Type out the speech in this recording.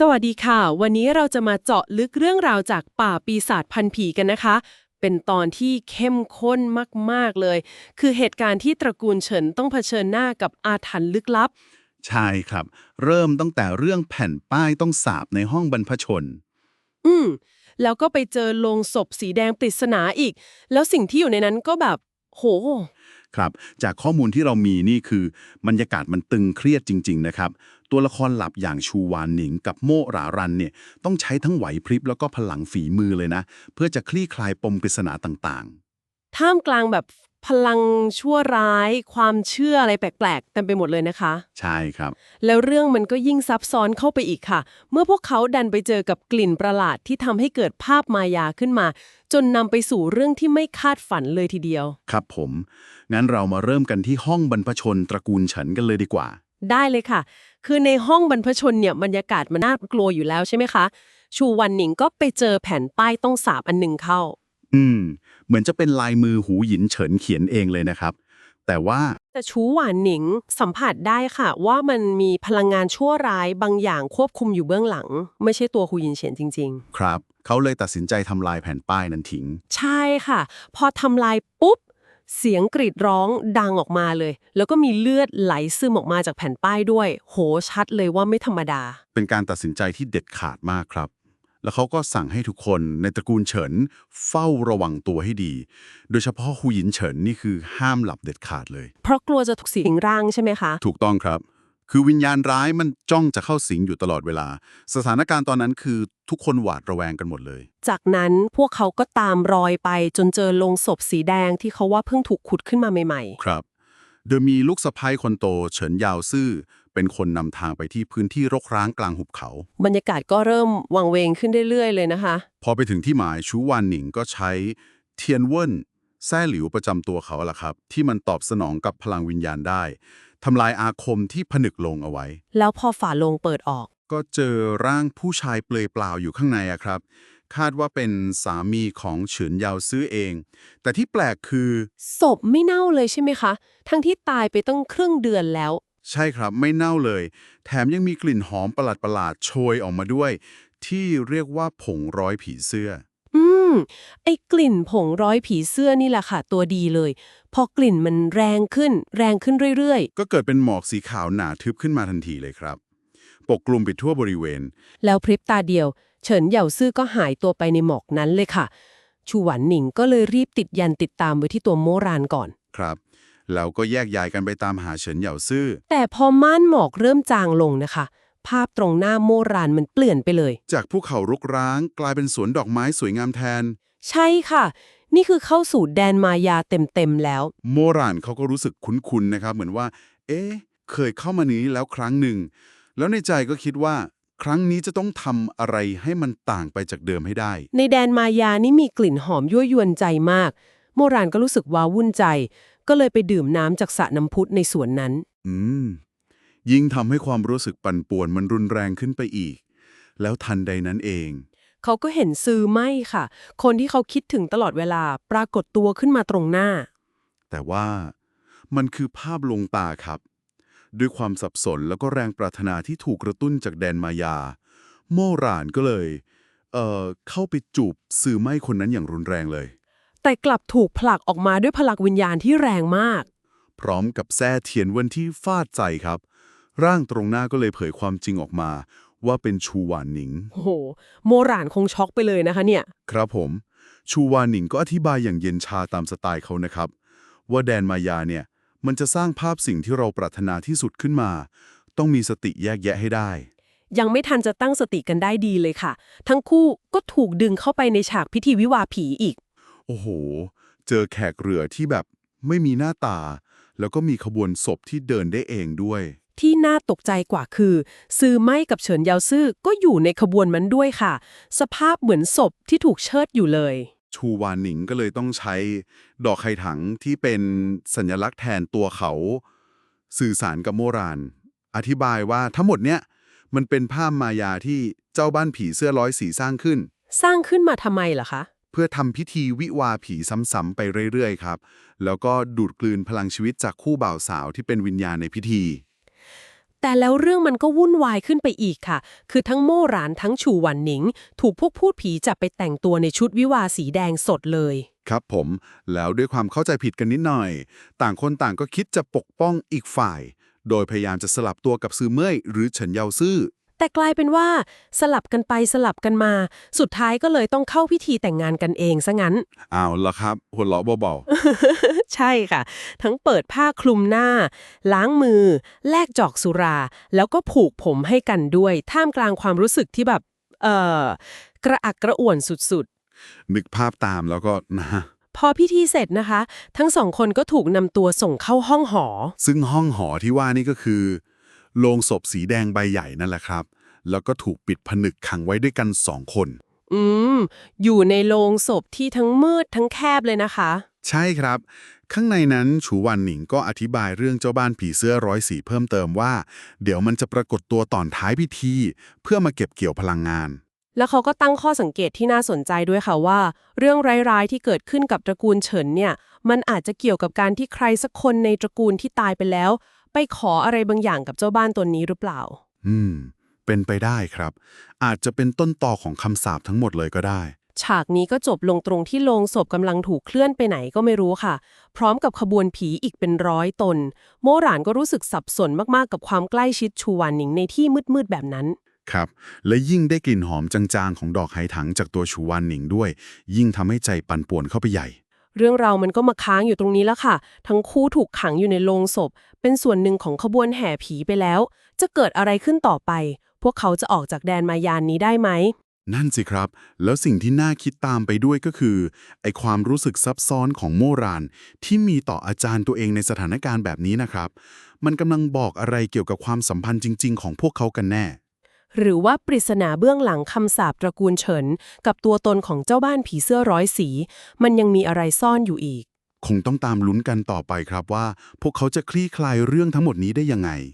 สวัสดีค่ะ วันนี้เราจะมาเจาะลึกเรื่องราวจากป่าปีศาจพันผีกันนะคะ เป็นตอนที่เข้มข้นมากๆเลย คือเหตุการณ์ที่ตระกูลเฉินต้องเผชิญหน้ากับอาถรรพ์ลึกลับ ใช่ครับ เริ่มตั้งแต่เรื่องแผ่นป้ายต้องสาบในห้องบรรพชน อืม แล้วก็ไปเจอโลงศพสีแดงปริศนาอีก แล้วสิ่งที่อยู่ในนั้นก็แบบ โห ครับ จากข้อมูลที่เรามีนี่คือบรรยากาศมันตึงเครียดจริง ๆ นะครับ ตัวละครหลับอย่างชูวานหนิงกับโมหรารันเนี่ยต้องใช้ทั้งไหวพริบแล้วก็พลังฝีมือเลยนะ เพื่อจะคลี่คลายปมปริศนาต่างๆ ท่ามกลางแบบ พลังชั่วร้าย ความเชื่ออะไรแปลกๆเต็มไปหมดเลยนะคะๆใช่ครับ แล้วเรื่องมันก็ยิ่งซับซ้อนเข้าไปอีกค่ะ เมื่อพวกเขาดันไปเจอกับกลิ่นประหลาดที่ทำให้เกิดภาพมายาขึ้นมา จนนำไปสู่เรื่องที่ไม่คาดฝันเลยทีเดียว ครับผม งั้นเรามาเริ่มกันที่ห้องบรรพชนตระกูลเฉินกันเลยดีกว่า ได้เลยค่ะ คือในห้องบรรพชนเนี่ยบรรยากาศมันน่ากลัวอยู่แล้วใช่ไหมคะ ชูวันหนิงก็ไปเจอแผ่นป้ายต้องสาบอันหนึ่งเข้า อืม เหมือนจะเป็นลายมือหูหยินเฉินเขียนเองเลยนะครับ แต่ว่าแต่ชูหวานหนิงสัมผัสได้ค่ะ ว่ามันมีพลังงานชั่วร้ายบางอย่างควบคุมอยู่เบื้องหลัง ไม่ใช่ตัวฮูยินเฉียนจริงๆครับ เขาเลยตัดสินใจทำลายแผ่นป้ายนั้นทิ้งใช่ค่ะ พอทำลายปุ๊บ เสียงกรีดร้องดังออกมาเลย แล้วก็มีเลือดไหลซึมออกมาจากแผ่นป้ายด้วย โหชัดเลยว่าไม่ธรรมดา เป็นการตัดสินใจที่เด็ดขาดมากครับ แล้วเขาก็สั่งให้ทุกคนในตระกูลเฉินเฝ้าระวังตัวให้ดี โดยเฉพาะฮูหยินเฉินนี่คือห้ามหลับเด็ดขาดเลย เพราะกลัวจะถูกสิงร่างใช่ไหมคะ ถูกต้องครับ คือวิญญาณร้ายมันจ้องจะเข้าสิงอยู่ตลอดเวลา สถานการณ์ตอนนั้นคือทุกคนหวาดระแวงกันหมดเลย จากนั้นพวกเขาก็ตามรอยไปจนเจอโลงศพสีแดงที่เขาว่าเพิ่งถูกขุดขึ้นมาใหม่ครับ โดยมีลูกสะพ้ายคนโตเฉินยาวซื่อ เป็นคนนำทางไปที่พื้นที่รกร้างกลางหุบเขาๆบรรยากาศก็เริ่มวังเวงขึ้นเรื่อยๆเลยนะคะ พอไปถึงที่หมายชูวานหนิงก็ใช้เทียนเวินแซ่หลิวประจำตัวเขาล่ะครับ ที่มันตอบสนองกับพลังวิญญาณได้ทำลายอาคมที่ผนึกลงเอาไว้ แล้วพอฝาโลงเปิดออก ก็เจอร่างผู้ชายเปลือยเปล่าอยู่ข้างในอะครับ คาดว่าเป็นสามีของเฉินยาวซื้อเอง แต่ที่แปลกคือ ศพไม่เน่าเลยใช่ไหมคะ ทั้งที่ตายไปตั้งครึ่งเดือนแล้ว ใช่ครับไม่เน่าเลย แถมยังมีกลิ่นหอมประหลาดๆโชยออกมาด้วย ที่เรียกว่าผงร้อยผีเสื้อ อืม ไอ้กลิ่นผงร้อยผีเสื้อนี่แหละค่ะ ตัวดีเลย พอกลิ่นมันแรงขึ้น แรงขึ้นเรื่อยก็เกิดเป็นหมอกสีขาวหนาทึบขึ้นมาทันทีเลยครับ ปกกลุ่มไปทั่วบริเวณ ๆ แล้วพริบตาเดียว เฉินเหย่าซื่อก็หายตัวไปในหมอกนั้นเลยค่ะ ชูหวันหนิงก็เลยรีบติดยันติดตามไว้ที่ตัวโมรานก่อน ครับ แล้วก็แยกย้ายกันไปตามหาเฉินเหย่าซื่อ แต่พอม่านหมอกเริ่มจางลงนะคะ ภาพตรงหน้าโมรานมันเปลี่ยนไปเลย จากภูเขารุกร้าง กลายเป็นสวนดอกไม้สวยงามแทน ใช่ค่ะ นี่คือเข้าสู่แดนมายาเต็มๆแล้ว โมรานเขาก็รู้สึกคุ้นๆนะครับ เหมือนว่า เอ๊ะ เคยเข้ามานี้แล้วครั้งหนึ่ง แล้วในใจก็คิดว่า ครั้งนี้จะต้องทำอะไรให้มันต่างไปจากเดิมให้ได้ ในแดนมายานี่มีกลิ่นหอมยั่วยวนใจมาก โมรานก็รู้สึกว้าวุ่นใจ ก็เลยไปดื่มน้ำจากสระน้ำพุในสวนนั้น อืม ยิ่งทำให้ความรู้สึกปั่นป่วนมันรุนแรงขึ้นไปอีก แล้วทันใดนั้นเอง เขาก็เห็นซื้อไหมค่ะ คนที่เขาคิดถึงตลอดเวลาปรากฏตัวขึ้นมาตรงหน้า แต่ว่ามันคือภาพลวงตาครับ ด้วยความสับสนแล้วก็แรงปรารถนาที่ถูกกระตุ้นจากแดนมายา โมรานก็เลย เอ่อเข้าไปจูบสื่อไหม้คนนั้นอย่างรุนแรงเลย แต่กลับถูกผลักออกมาด้วยพลังวิญญาณที่แรงมาก พร้อมกับแส้เทียนเวันที่ฟาดใจครับ ร่างตรงหน้าก็เลยเผยความจริงออกมา ว่าเป็นชูหวานหนิง โอ้โห โมรานคงช็อกไปเลยนะคะเนี่ย ครับผม ชูวานหนิงก็อธิบายอย่างเย็นชาตามสไตล์เขานะครับ ว่าแดนมายาเนี่ยมันจะสร้างภาพสิ่งที่เราปรารถนาที่สุดขึ้นมา ต้องมีสติแยกแยะให้ได้ ยังไม่ทันจะตั้งสติกันได้ดีเลยค่ะ ทั้งคู่ก็ถูกดึงเข้าไปในฉากพิธีวิวาห์ผีอีก โอ้โห เจอแขกเรือที่แบบไม่มีหน้าตา แล้วก็มีขบวนศพที่เดินได้เองด้วย ที่น่าตกใจกว่าคือ ซือไม่กับเฉินเยาซื่อก็อยู่ในขบวนมันด้วยค่ะ สภาพเหมือนศพที่ถูกเชิดอยู่เลย ชูวานหนิงก็เลยต้องใช้ดอกไข่ถังที่เป็นสัญลักษณ์แทนตัวเขา สื่อสารกับโมรานอธิบายว่าทั้งหมดเนี้ยมันเป็นภาพมายาที่เจ้าบ้านผีเสื้อร้อยสีสร้างขึ้น สร้างขึ้นมาทำไมล่ะคะเพื่อทำพิธีวิวาห์ผีซ้ำๆไปเรื่อยๆครับ แล้วก็ดูดกลืนพลังชีวิตจากคู่บ่าวสาวที่เป็นวิญญาณในพิธีแแต่แล้วเรื่องมันก็วุ่นวายขึ้นไปอีกค่ะ คือทั้งโม่หรานทั้งชูหวันหนิง ถูกพวกพูดผีจับไปแต่งตัวในชุดวิวาสีแดงสดเลย ครับผม แล้วด้วยความเข้าใจผิดกันนิดหน่อย ต่างคนต่างก็คิดจะปกป้องอีกฝ่าย โดยพยายามจะสลับตัวกับซือเมยหรือเฉินเยาซื่อ แต่กลายเป็นว่าสลับกันไปสลับกันมา สุดท้ายก็เลยต้องเข้าพิธีแต่งงานกันเองซะงั้นเอาละครับหัวเราะเบาใช่ค่ะ ทั้งเปิดผ้าคลุมหน้า ล้างมือ แลกจอกสุรา แล้วก็ผูกผมให้กันด้วย ท่ามกลางความรู้สึกที่แบบ เอ่อกระอักกระอ่วนสุดๆ นึกภาพตามแล้วก็นะๆพอพิธีเสร็จนะคะ ทั้งสองคนก็ถูกนำตัวส่งเข้าห้องหอ ซึ่งห้องหอที่ว่านี่ก็คือ โลงศพสีแดงใบใหญ่นั่นแหละครับ แล้วก็ถูกปิดผนึกขังไว้ด้วยกันสองคน อืม อยู่ในโรงศพที่ทั้งมืดทั้งแคบเลยนะคะ ใช่ครับ ข้างในนั้นฉูวันหนิงก็อธิบายเรื่องเจ้าบ้านผีเสื้อร้อยสีเพิ่มเติมว่า เดี๋ยวมันจะปรากฏตัวตอนท้ายพิธี เพื่อมาเก็บเกี่ยวพลังงาน แล้วเขาก็ตั้งข้อสังเกตที่น่าสนใจด้วยค่ะว่า เรื่องร้ายๆที่เกิดขึ้นกับตระกูลเฉินเนี่ย มันอาจจะเกี่ยวกับการที่ใครสักคนในตระกูลที่ตายไปแล้ว ไปขออะไรบางอย่างกับเจ้าบ้านตัวนี้หรือเปล่า อืม เป็นไปได้ครับ อาจจะเป็นต้นต่อของคำสาปทั้งหมดเลยก็ได้ ฉากนี้ก็จบลงตรงที่โลงศพกำลังถูกเคลื่อนไปไหนก็ไม่รู้ค่ะ พร้อมกับขบวนผีอีกเป็นร้อยตน โมหรานก็รู้สึกสับสนมากๆกับความใกล้ชิดชูหวานหนิงในที่มืดๆแบบนั้น ครับ และยิ่งได้กลิ่นหอมจางๆ ของดอกไหถังจากตัวชูวันหนิงด้วย ยิ่งทำให้ใจปั่นป่วนเข้าไปใหญ่ เรื่องราวมันก็มาค้างอยู่ตรงนี้แล้วค่ะ ทั้งคู่ถูกขังอยู่ในโลงศพ เป็นส่วนหนึ่งของขบวนแห่ผีไปแล้ว จะเกิดอะไรขึ้นต่อไป พวกเขาจะออกจากแดนมายานนี้ได้ไหม นั่นสิครับ แล้วสิ่งที่น่าคิดตามไปด้วยก็คือ ไอความรู้สึกซับซ้อนของโมราน ที่มีต่ออาจารย์ตัวเองในสถานการณ์แบบนี้นะครับ มันกำลังบอกอะไรเกี่ยวกับความสัมพันธ์จริง ๆ ของพวกเขากันแน่ หรือว่าปริศนาเบื้องหลังคำสาปตระกูลเฉิน กับตัวตนของเจ้าบ้านผีเสื้อร้อยสี มันยังมีอะไรซ่อนอยู่อีก คงต้องตามลุ้นกันต่อไปครับว่า พวกเขาจะคลี่คลายเรื่องทั้งหมดนี้ได้ยังไง